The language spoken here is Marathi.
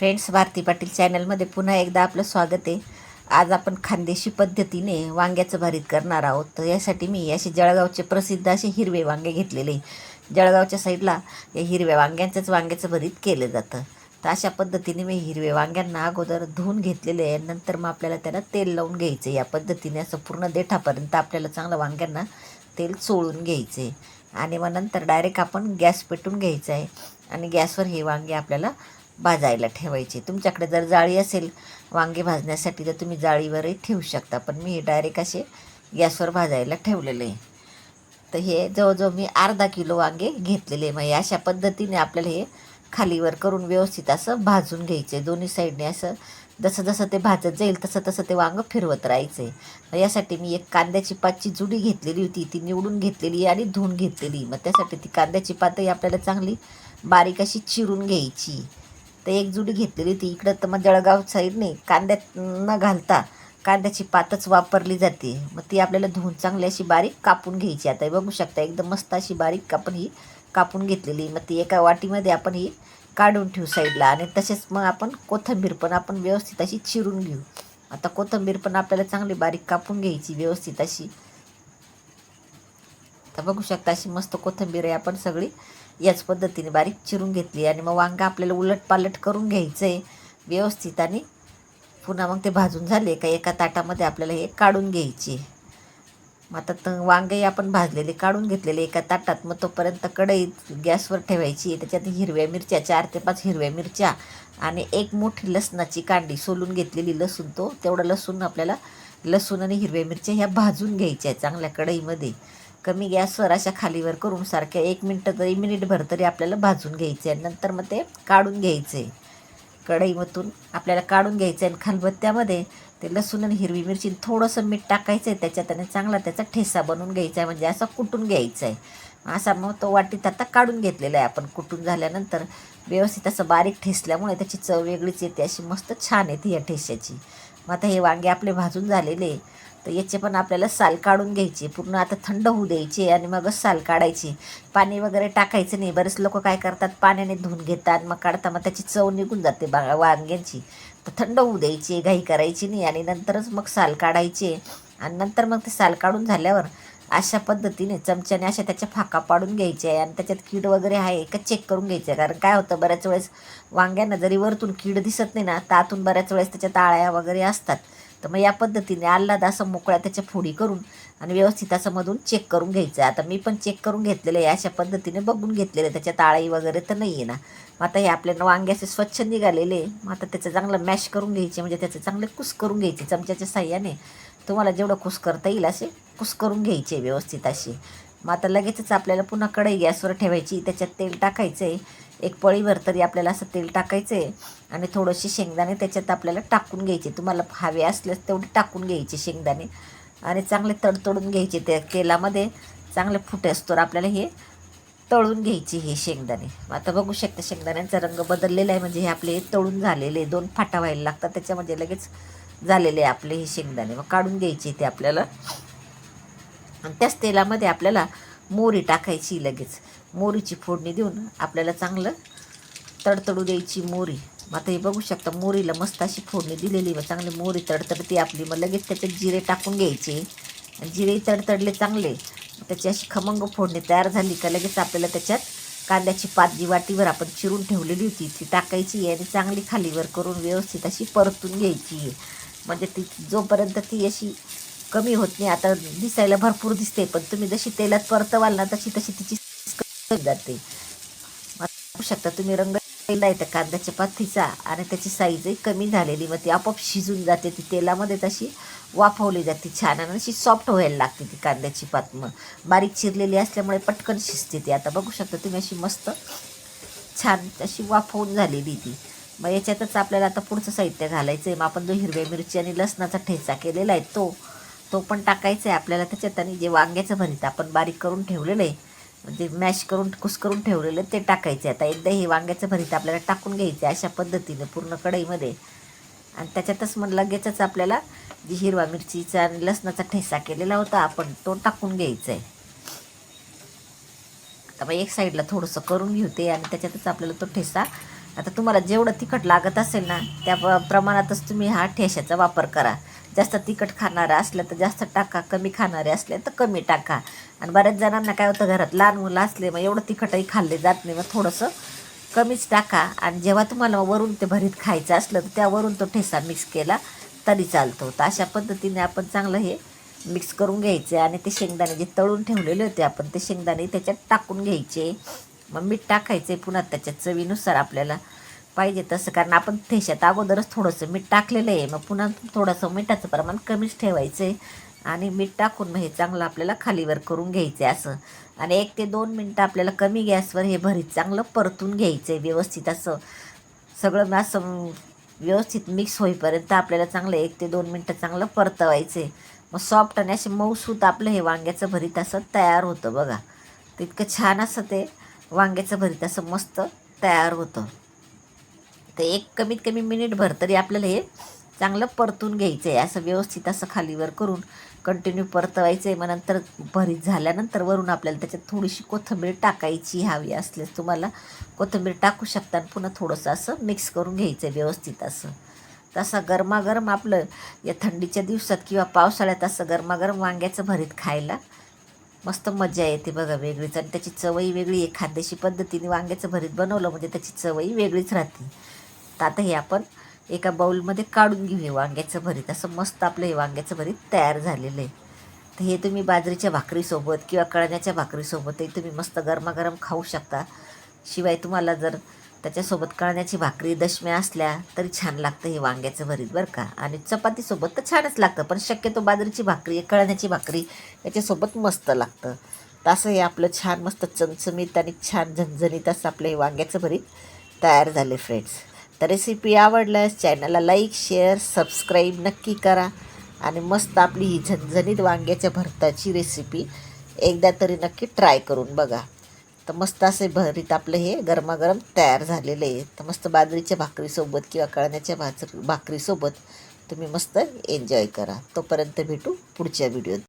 फ्रेंड्स भारती पाटील चॅनलमध्ये पुन्हा एकदा आपलं स्वागत आहे. आज आपण खानदेशी पद्धतीने वांग्याचं भरीत करणार आहोत. तर यासाठी मी असे जळगावचे प्रसिद्ध असे हिरवे वांगे घेतलेले जळगावच्या साईडला या हिरव्या वांग्यांचंच वांग्याचं भरीत केलं जातं. तर अशा पद्धतीने मी हिरवे वांग्यांना अगोदर धुवून घेतलेले आहे. नंतर मग आपल्याला त्याला तेल लावून घ्यायचं या पद्धतीने असं पूर्ण देठापर्यंत आपल्याला चांगलं वांग्यांना तेल चोळून घ्यायचं आहे. आणि मग नंतर डायरेक्ट आपण गॅस पेटून घ्यायचा आहे. आणि गॅसवर हे वांगे आपल्याला भाजायला ठेवायचे. तुमच्याकडे जर जाळी असेल वांगे भाजण्यासाठी तर तुम्ही जाळीवरही ठेवू शकता. पण मी हे डायरेक्ट असे गॅसवर भाजायला ठेवलेले आहे. तर हे जवळजवळ मी अर्धा किलो वांगे घेतलेले मग अशा पद्धतीने आपल्याला हे खालीवर करून व्यवस्थित असं भाजून घ्यायचे. दोन्ही साईडने असं जसं जसं ते भाजत जाईल तसं तसं ते वांगं फिरवत राहायचं. आहे मग यासाठी मी एक कांद्याची पातची जुडी घेतलेली होती. ती निवडून घेतलेली आणि धुवून घेतलेली मग त्यासाठी ती कांद्याची पातही आपल्याला चांगली बारीक अशी चिरून घ्यायची. तर एक जुडी घेतलेली ती. इकडं तर मग जळगाव साईडने कांद्यात न घालता. कांद्याची पातच वापरली जाते. मग ती आपल्याला धुवून चांगली अशी बारीक कापून घ्यायची. आता हे बघू शकता एकदम मस्त अशी बारीक आपण ही कापून घेतलेली. मग ती एका वाटीमध्ये आपण ही काढून ठेवू साईडला आणि तसेच मग आपण कोथिंबीर पण आपण व्यवस्थित अशी चिरून घेऊ. आता कोथिंबीर पण आपल्याला चांगली बारीक कापून घ्यायची व्यवस्थित अशी. तर बघू शकता अशी मस्त कोथिंबीर आहे आपण सगळी. याच पद्धतीने बारीक चिरून घेतली आणि मग वांगा आपल्याला उलट पालट करून घ्यायचं आहे व्यवस्थित आणि पुन्हा मग ते भाजून झाले का एका ताटामध्ये आपल्याला हे काढून घ्यायचे. मग आता त वांगे आपण भाजलेले काढून घेतलेले एका ताटात. मग तोपर्यंत कढईत गॅसवर ठेवायची त्याच्यात हिरव्या मिरच्या चार ते पाच हिरव्या मिरच्या आणि एक मोठी लसणाची कांडी सोलून घेतलेली लसूण तो तेवढं लसूण आपल्याला लसूण आणि हिरव्या मिरच्या ह्या भाजून घ्यायच्या चांगल्या कढईमध्ये. कमी गॅसवर अशा खालीवर करून सारख्या एक मिनटं तरी मिनिटभर तरी आपल्याला भाजून घ्यायचे आणि नंतर मग ते काढून घ्यायचे. कढईमधून आपल्याला काढून घ्यायचं आहे आणि खालबत्त्यामध्ये ते लसूण आणि हिरवी मिरची थोडंसं मीठ टाकायचं आहे त्याच्यात आणि चांगला त्याचा ठेसा बनवून घ्यायचा आहे म्हणजे असा कुटून घ्यायचा आहे असा मग तो वाटीत आता काढून घेतलेला आहे आपण कुटून झाल्यानंतर व्यवस्थित असं बारीक ठेसल्यामुळे त्याची चव वेगळीच येते अशी मस्त छान येते या ठेस्याची मग आता हे वांगे आपले भाजून झालेले. तर याचे पण आपल्याला साल काढून घ्यायचे. पूर्ण आता थंड होऊ द्यायचे आणि मगच साल काढायची. पाणी वगैरे टाकायचं नाही. बरेच लोक काय करतात? पाण्याने धुवून घेतात. मग काढता मग त्याची चव निघून जाते बा वांग्यांची. तर थंड होऊ द्यायची. घाई करायची नाही. आणि नंतरच मग साल काढायचे. आणि नंतर मग ते साल काढून झाल्यावर अशा पद्धतीने चमच्याने अशा त्याच्या फाका पाडून घ्यायचे आणि त्याच्यात कीड वगैरे आहे का चेक करून घ्यायचं. कारण काय होतं? बऱ्याच वेळेस वांग्यांना जरी वरतून कीड दिसत नाही ना त्यातून बऱ्याच वेळेस त्याच्यात ताळ्या वगैरे असतात. तर मग या पद्धतीने आल्हाद असं मोकळ्या त्याच्या फोडी करून आणि व्यवस्थित असं मधून चेक करून घ्यायचं. आता मी पण चेक करून घेतलेलं आहे. अशा पद्धतीने बघून घेतलेलं आहे. त्याच्यात ताळाई वगैरे तर नाही आहे ना. मग आता हे आपल्याला वांगे असे स्वच्छ निघालेले मग आता त्याचं चांगलं मॅश करून घ्यायचे. म्हणजे त्याचं चांगले कुस करून घ्यायचे. चमच्याच्या साह्याने तुम्हाला जेवढं कुस करता येईल असे कुस करून घ्यायचे व्यवस्थित असे. मग आता लगेचच आपल्याला पुन्हा कढई गॅसवर ठेवायची. त्याच्यात तेल टाकायचं आहे एक पळीवर तरी आपल्याला असं तेल टाकायचं आहे आणि थोडेसे शेंगदाणे त्याच्यात आपल्याला टाकून घ्यायचे. तुम्हाला हवे असल्यास तेवढे टाकून घ्यायचे शेंगदाणे. आणि चांगले तडतडून घ्यायचे त्या तेलामध्ये. चांगले फुटे असतो आपल्याला हे तळून घ्यायचे हे शेंगदाणे. आता बघू शकता शेंगदाण्यांचा रंग बदललेला आहे. म्हणजे हे आपले तळून झालेले दोन फाटा व्हायला लागतात. त्याच्यामध्ये लगेच झालेले आहे आपले हे शेंगदाणे. मग काढून घ्यायचे ते आपल्याला. आणि त्याच तेलामध्ये आपल्याला मोरी टाकायची लगेच. मोरीची फोडणी देऊन आपल्याला चांगलं तडतडू द्यायची मोरी मग आता हे बघू शकता मोरीला मस्त अशी फोडणी दिलेली मग चांगली मोरी तडतडती आपली. मग लगेच त्याच्यात जिरे टाकून घ्यायचे. आणि जिरे तडतडले चांगले. त्याची अशी खमंग फोडणी तयार झाली का लगेच आपल्याला त्याच्यात कांद्याची पात जी वाटीवर आपण चिरून ठेवलेली होती. ती टाकायची आणि चांगली खालीवर करून व्यवस्थित अशी परतून घ्यायची म्हणजे ती जोपर्यंत ती अशी कमी होत नाही. आता दिसायला भरपूर दिसते पण तुम्ही जशी तेलात परतवाल ना तशी तशी तिची जाते. बघू शकता तुम्ही रंग केला आहे त्या कांद्याच्या पातीचा आणि त्याची साईजही कमी झालेली. मग ती आपोआप शिजून जाते ती तेलामध्ये तशी वाफवली जाते छान आणि अशी सॉफ्ट व्हायला लागते ती कांद्याची पात. मग बारीक चिरलेली असल्यामुळे पटकन शिजते ती. आता बघू शकता तुम्ही अशी मस्त छान अशी वाफवून झालेली ती. मग याच्यातच आपल्याला आता पुढचं साहित्य घालायचं आहे मग आपण जो हिरव्या मिरची आणि लसणाचा ठेचा केलेला आहे तो तो पण टाकायचा आहे. आपल्याला त्याच्यात आणि जे वांग्याचं भरीत आपण बारीक करून ठेवलेलं आहे म्हणजे मॅश करून कुस करून ठेवलेलं ते टाकायचे आता एकदा हे वांग्याचं भरीत आपल्याला टाकून घ्यायचं अशा पद्धतीने पूर्ण कढईमध्ये. आणि त्याच्यातच मग लगेचच आपल्याला जी हिरवा मिरचीचा आणि लसणाचा ठेसा केलेला होता आपण तो टाकून घ्यायचा आहे. आता मग एक साईडला थोडंसं करून घेऊ ते आणि त्याच्यातच आपल्याला तो ठेसा. आता तुम्हाला जेवढं तिखट लागत असेल ना त्या प्रमाणातच तुम्ही हा ठेशाचा वापर करा. जास्त तिखट खाणारं असलं तर जास्त टाका कमी खाणारे असले तर कमी टाका. आणि बऱ्याच जणांना काय होतं घरात लहान मुलं असले मग एवढं तिखटही खाल्ले जात नाही मग थोडंसं कमीच टाका. आणि जेव्हा तुम्हाला वरून ते भरीत खायचं असलं तर त्यावरून तो ठेसा मिक्स केला तरी चालतो. तर अशा पद्धतीने आपण चांगलं हे मिक्स करून घ्यायचे. आणि ते शेंगदाणे जे तळून ठेवलेले होते आपण ते शेंगदाणे त्याच्यात टाकून घ्यायचे. मग मीठ टाकायचे पुन्हा त्याच्या चवीनुसार आपल्याला पाहिजे तसं. कारण आपण ठेशात अगोदरच थोडंसं मीठ टाकलेलं आहे. मग पुन्हा थोडंसं मिठाचं प्रमाण कमीच ठेवायचं आहे आणि मीठ टाकून मग हे चांगलं आपल्याला खालीवर करून घ्यायचं आहे असं. आणि एक ते दोन मिनटं आपल्याला कमी गॅसवर हे भरीत चांगलं परतून घ्यायचं आहे व्यवस्थित असं. सगळं मग असं व्यवस्थित मिक्स होईपर्यंत आपल्याला चांगलं एक ते दोन मिनटं चांगलं परतवायचं आहे मग सॉफ्ट आणि असे मऊसूत आपलं हे वांग्याचं भरीत असं तयार होतं बघा. तितकं इतकं छान असं ते वांग्याचं भरीत असं मस्त तयार होतं. तर एक कमीत कमी मिनिटभर तरी आपल्याला हे चांगलं परतून घ्यायचं आहे असं व्यवस्थित असं खालीवर करून कंटिन्यू परतवायचं आहे मग नंतर भरीत झाल्यानंतर वरून आपल्याला त्याच्यात थोडीशी कोथिंबीर टाकायची हवी असल्यास तुम्हाला कोथिंबीर टाकू शकता आणि पुन्हा थोडंसं असं मिक्स करून घ्यायचं आहे व्यवस्थित असं. तसं गरमागरम आपलं या थंडीच्या दिवसात किंवा पावसाळ्यात असं गरमागरम वांग्याचं भरीत खायला मस्त मजा येते बघा वेगळीच. आणि त्याची चवही वेगळी. आहे खाद्याशी पद्धतीने वांग्याचं भरीत बनवलं म्हणजे त्याची चवही वेगळीच राहते. तर आता हे आपण एका बाऊलमध्ये काढून घेऊ हे वांग्याचं भरीत. असं मस्त आपलं हे वांग्याचं भरीत तयार झालेलं आहे. तर हे तुम्ही बाजरीच्या भाकरीसोबत किंवा कळण्याच्या भाकरीसोबतही तुम्ही मस्त गरमागरम खाऊ शकता. शिवाय तुम्हाला जर त्याच्यासोबत कळण्याची भाकरी दशम्या असल्या तरी छान लागतं हे वांग्याचं भरीत बरं का. आणि चपातीसोबत तर छानच लागतं पण शक्यतो बाजरीची भाकरी कळण्याची भाकरी याच्यासोबत मस्त लागतं. तर असं हे आपलं छान मस्त चमचमीत आणि छान झणझणीत असं आपलं हे वांग्याचं भरीत तयार झाले फ्रेंड्स तर रेसिपी आवडल्यास चॅनलला लाईक शेअर सबस्क्राईब नक्की करा. आणि मस्त आपली ही झणझणीत वांग्याच्या भरताची रेसिपी एकदा तरी नक्की ट्राय करून बघा. तर मस्त असे भरीत आपलं हे गरमागरम तयार झालेलं आहे. तर मस्त बाजरीच्या भाकरीसोबत किंवा कळण्याच्या भाज भाकरीसोबत तुम्ही मस्त एन्जॉय करा. तोपर्यंत भेटू पुढच्या व्हिडिओत